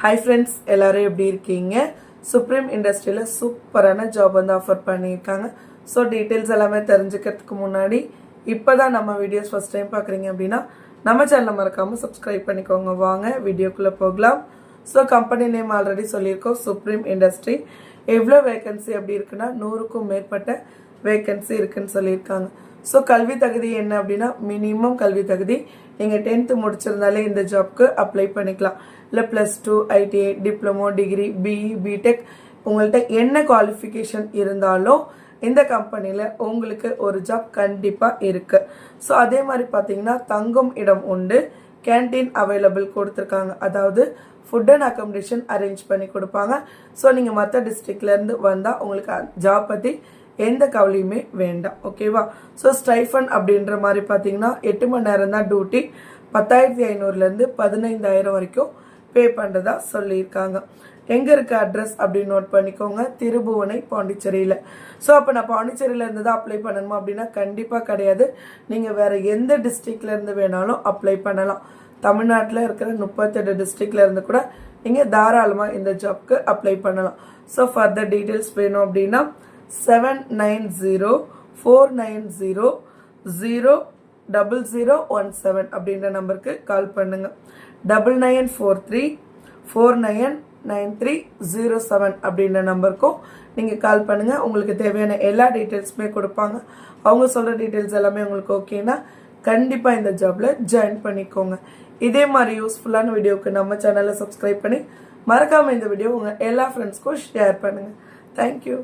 Hi friends எல்லோரும் எப்படி இருக்கீங்க? சுப்ரீம் இண்டஸ்ட்ரியில் சூப்பரான ஜாப் வந்து ஆஃபர் பண்ணியிருக்காங்க. ஸோ டீட்டெயில்ஸ் எல்லாமே தெரிஞ்சுக்கிறதுக்கு முன்னாடி இப்போ தான் நம்ம வீடியோஸ் ஃபஸ்ட் டைம் பார்க்குறீங்க அப்படின்னா நம்ம சேனலை மறக்காமல் சப்ஸ்கிரைப் பண்ணிக்கோங்க. வாங்க வீடியோக்குள்ளே போகலாம். ஸோ கம்பெனி நேம் ஆல்ரெடி சொல்லியிருக்கோம் சுப்ரீம் இண்டஸ்ட்ரி எவ்வளோ வேகன்சி அப்படி இருக்குன்னா நூறுக்கும் மேற்பட்ட வேக்கன்சி இருக்குன்னு சொல்லியிருக்காங்க. ஸோ கல்வி தகுதி என்ன அப்படின்னா மினிமம் கல்வி தகுதி. நீங்கள் டென்த்து முடிச்சிருந்தாலே இந்த ஜாப்க்கு அப்ளை பண்ணிக்கலாம். இல்லை plus two ITI diploma degree BE B Tech உங்கள்கிட்ட என்ன குவாலிஃபிகேஷன் இருந்தாலும் இந்த கம்பெனியில் உங்களுக்கு ஒரு ஜாப் கண்டிப்பாக இருக்குது ஸோ அதே மாதிரி பார்த்தீங்கன்னா தங்கும் இடம் உண்டு. கேன்டீன் அவைலபிள் கொடுத்துருக்காங்க. அதாவது ஃபுட் அண்ட் அக்காமடேஷன் அரேஞ்ச் பண்ணி கொடுப்பாங்க. ஸோ நீங்கள் மற்ற டிஸ்ட்ரிக்ட்லேருந்து வந்தால் உங்களுக்கு ஜாப் பற்றி எந்த கவலையுமே வேண்டாம் ஓகேவா ஸோ ஸ்டைஃபன் அப்படின்ற மாதிரி பார்த்தீங்கன்னா எட்டு மணி நேரம் தான் டியூட்டி பத்தாயிரத்தி ஐநூறுலேருந்து பதினைந்தாயிரம் வரைக்கும் பே பண்ணுறதா சொல்லியிருக்காங்க. எங்கே இருக்க அட்ரஸ் அப்படின்னு நோட் பண்ணிக்கோங்க. திருபுவனை பாண்டிச்சேரியில். ஸோ அப்போ நான் பாண்டிச்சேரியில் இருந்து தான் அப்ளை பண்ணணுமா அப்படின்னா கண்டிப்பாக கிடையாது. நீங்கள் வேறு எந்த டிஸ்ட்ரிக்ட்லேருந்து வேணாலும் அப்ளை பண்ணலாம். தமிழ்நாட்டில் இருக்கிற முப்பத்தெட்டு டிஸ்ட்ரிக்ட்ல இருந்து கூட நீங்கள் தாராளமாக இந்த ஜாப்க்கு அப்ளை பண்ணலாம். ஸோ ஃபர்தர் டீட்டெயில்ஸ் வேணும் அப்படின்னா seven nine zero four nine zero zero double zero one seven அப்படின்ற நம்பருக்கு கால் பண்ணுங்கள் double nine four three four nine nine three zero seven அப்படின்ற நம்பருக்கும் நீங்கள் கால் பண்ணுங்கள் உங்களுக்கு தேவையான எல்லா டீட்டெயில்ஸுமே கொடுப்பாங்க. அவங்க சொல்கிற டீட்டெயில்ஸ் எல்லாமே உங்களுக்கு ஓகேனா கண்டிப்பாக இந்த ஜாபில் ஜாயின் பண்ணிக்கோங்க. இதே மாதிரி யூஸ்ஃபுல்லான வீடியோவுக்கு நம்ம சேனலை சப்ஸ்கிரைப் பண்ணி மறக்காமல் இந்த வீடியோ உங்கள் எல்லா ஃப்ரெண்ட்ஸ்க்கும் ஷேர் பண்ணுங்கள் தேங்க்யூ